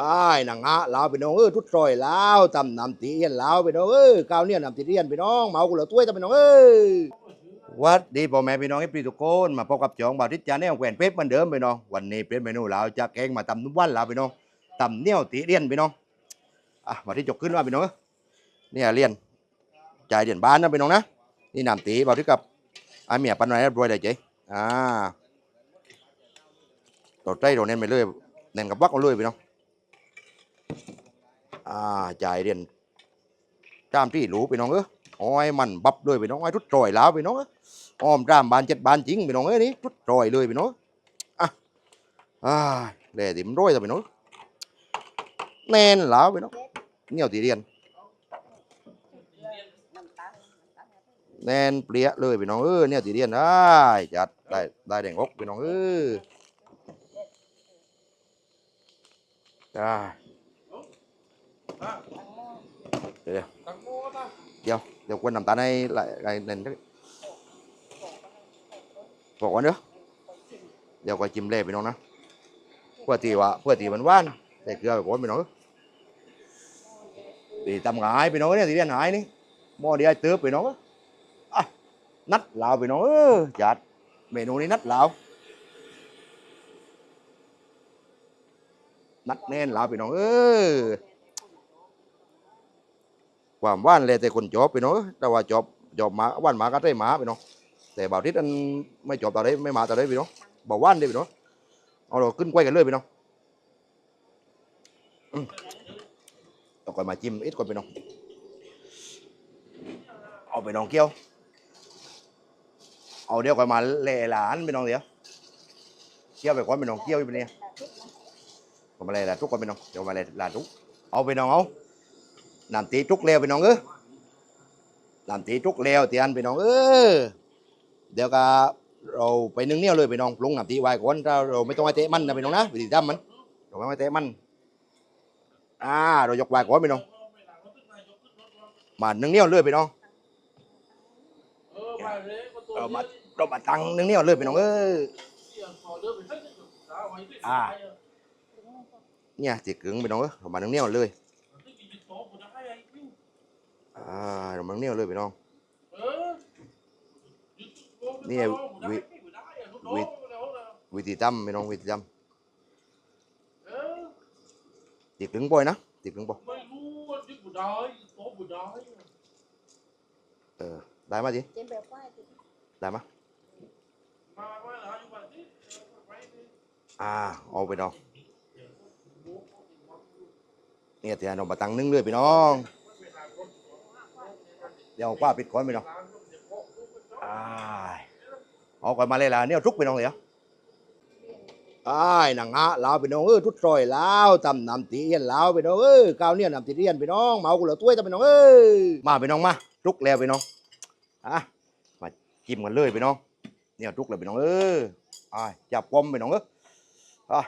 อ้ายนางฮะลาวพี่น้องเอ้ยทุดซอยลาวตำนำตีเรียนลาวพี่น้องเอ้ยก้าวเนี่ยนำตีเรียนพี่น้องเมากุหลาบถ้วยตำพี่น้องเอ้ยวัดดีพ่อแม่พี่น้องเอฟซีทุกคนมาพบกับจองบ่าวทิจานแนวแขวนเพชรเหมือนเดิมพี่น้องวันนี้เป็นเมนูลาวจะแกงมาตำนุ่มวันลาวพี่น้องตำเนี่ยตีเรียนพี่น้องอะมาที่จกขึ้นว่าพี่น้องเนี่ยเรียนจ่ายเรียนบ้านนะพี่น้องนะนี่นำตีบ่าวทิศกับไอาเมียปันไหนรวยได้เจ๊อ่าตัวใจตัวเน้นไปเลยเน้นกับวักเอาเลยพี่น้อง อ่าจ่ายเรียนตามที่รู้ไปน้องเอ้ยอ้อยมันบับเลยไปน้องอ้อยทุดจอยแล้วไปน้องเอ้ยอ้อมตามบานเจ็ดบานจริงไปน้องเอ้ยนี่ทุดจอยเลยไปน้องอะอ่าแหล่ติมร้อยแต่ไปน้องแน่นแล้วไปน้องเหนียวตีเรียนแน่นเปรี้ยเลยไปน้องเอ้ยเนี่ยตีเรียนได้จัดได้ได้แดงอกไปน้องเอ้ยได้ เดี๋ยวเดี๋ยวเดี๋ยว quên làm tán này lại lại nền đấy บอกว่าเนอะเดี๋ยวก็จิ้มเล่ไปน้องนะเพื่อตีว่าเพื่อตีมันว่านแต่เกลือแบบว่าไปน้องตีตำหงายไปน้องเนี่ยตีเรียนหายนี่หม้อเดียวเติบไปน้องอะนัดลาวไปน้องเออจัดเมนูนี้นัดลาวนัดแน่นลาวไปน้องเออ ความว่านเลยแต่คนจอบไปเนาะแต่ว่าจอบจอบหมาว่านหมาก็ได้หมาไปเนาะแต่บ่าวทิศอันไม่จอบตาได้ไม่มาตาได้ไปเนาะบ่าวว่านได้ไปเนาะเอาเราขึ้นไกวกันเลยไปเนาะเอาก่อนมาจิ้มอีกก่อนไปเนาะเอาไปน้องเกี้ยว เอาเดี๋ยวก่อนมาเล่หลานไปน้องเดี๋ยวเกี้ยวไปก่อนไปน้องเกี้ยวไปเนี่ยก่อนมาเล่หลานทุกคนไปน้องเดี๋ยวมาเล่หลานทุกเอาไปน้องเอา น้ำตีทุกเลวไปน้องเออน้ำตีทุกเลวเตียนไปน้องเออเดี๋ยวก็เราไปนึ่งเนี่ยเลยไปน้องปรุงน้ำตีไว้ก่อนถ้าเราไม่ต้องให้เตะมันนะไปน้องนะวิธีทำมันเราไม่ให้เตะมันอ่าเรายกไว้ก่อนไปน้องมานึ่งเนี่ยเลยไปน้องเรามาเรามาตั้งนึ่งเนี่ยเลยไปน้องเอออ่าเนี่ยตีกึ่งไปน้องเออเรามานึ่งเนี่ยเลย อ่าเรามันเนี่ยเลยพี่น้องนี่ไงวิวิวิธีทำพี่น้องวิธีทำติดถึงบ่อยนะติดถึงบ่อยไม่รู้ว่ายึดบุได้โต๊ะบุได้เออได้มาดิเจมแบบว่าติดได้มามาว่าหาอยู่บ้านที่ไปนี่อ่าเอาไปน้องเนี่ยที่เรามาตั้งนึ่งเลยพี่น้อง เดี๋ยวเอาป้าปิดก่อนพี่น้องอ่าเอาก่อนมาเลยล่ะเนี่ยทุกพี่น้องเลยเหรออ้ายนางฮะลาวพี่น้องเอ้ยทุดซอยลาวตำนำตีเรียนลาวพี่น้องเอ้ยก้าวเนี่ยนำตีเรียนพี่น้องเมากุหลาบถ้วยตำพี่น้องเอ้ยมาพี่น้องมาทุกแล้วพี่น้องอะมาจิ้มกันเลยพี่น้องเนี่ยทุกแล้วพี่น้องเอ้ยอ้ายจับกลมพี่น้องเอ้ยอะ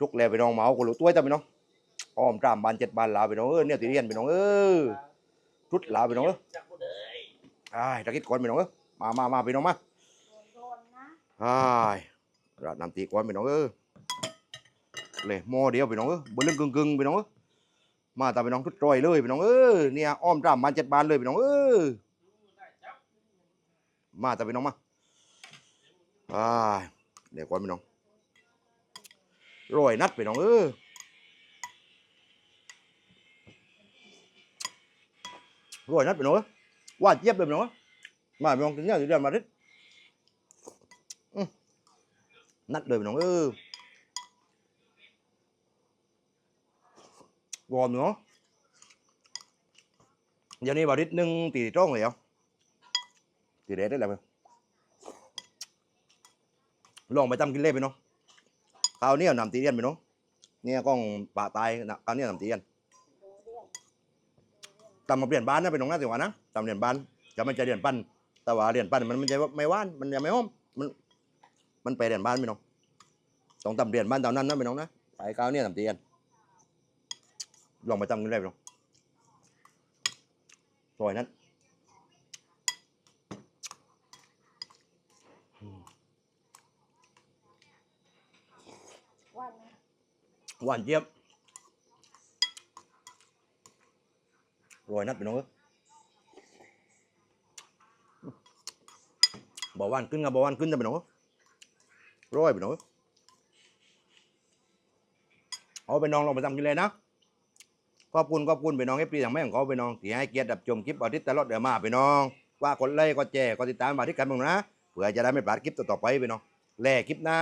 ทุกแล้วพี่น้องเมากุหลาบถ้วยตำพี่น้องอ้อมตามบานเจ็ดบานลาวพี่น้องเอ้ยเนี่ยตีเรียนพี่น้องเอ้ยทุดลาวพี่น้องเอ้ย อ้ายตะกิดก่อนพี่น้องเอ้ยมามามาพี่น้องมาโดนนะอ้ายราดน้ำตีก่อนพี่น้องเอ้ยเลยหม้อเดียวพี่น้องเอ้ยบนเรื่องกึ่งกึ่งๆพี่น้องเอ้ยมาตามพี่น้องทุกตรอยเลยพี่น้องเอ้ยเนี่ยอ้อมตามบานเจ็ดบานเลยพี่น้องเอ้ยมาตามพี่น้องมาอ้ายเดี๋ยวก่อนพี่น้องรอยนัดพี่น้องเอ้ยรอยนัดพี่น้องเอ้ย หวานเจี๊ยบเลยพี่น้องมาพี่น้องกินเนี่ยเดี๋ยวมาดินัดเลยพี่น้องเออวอร์มเนาะเดี๋ยวนี้บาริสหนึ่งตีจ้งเลยเหรอตีเด็ดได้แล้วมั้ยลองไปทำกินเล่ไปน้องข้าวเนียนำตีเรียนไปน้องเนี่ยกล้องป่าตายนะข้าวเนียนำตีเรียน ตำมาเปลี่ยนบ้านนะไปน้องนะสิวะนะตำเรียนบ้านจะไม่ใจะเรียนปั้นแต่ว่าเรียนปั้นมันมันจะไม่ว่านมันจะไม่หอมมันมันไปเรียนบ้านไปน้องต้องตำเรียนบ้านเท่านั้นนะพี่น้องนะไปก้าวเนี่ยทำเตียนลองไปทำกันได้พี่น้องสวยนั้นหวานเจี๊ยบ รวยนัดพี่น้องเอ้ยเบาวานขึ้นกับเบาวานขึ้นจะพี่น้องร้อยพี่น้องเอาไปน้องลองไปทำกินเลยนะขอบคุณขอบคุณไปน้องเอฟซีอย่างแม่ของเขาไปน้องที่ให้เกียรติดับชมคลิปอาทิตย์ตลอดเดือนมาไปน้อง ว่ากดไลค์กดแชร์กดติดตามมาที่กันบ้างนะเผื่อจะได้ไม่พลาดคลิปต่อไปไปน้องแลคลิปหน้า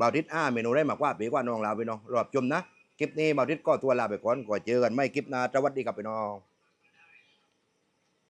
บาวทิศอ้าเมนูได้มากว่าปีกว่าน้องลาไปน้องรอบชมนะคลิปนี้บาวทิศก็ตัวลาไปก่อนก่อนเจอกันไม่คลิปหน้าสวัสดีครับพี่น้อง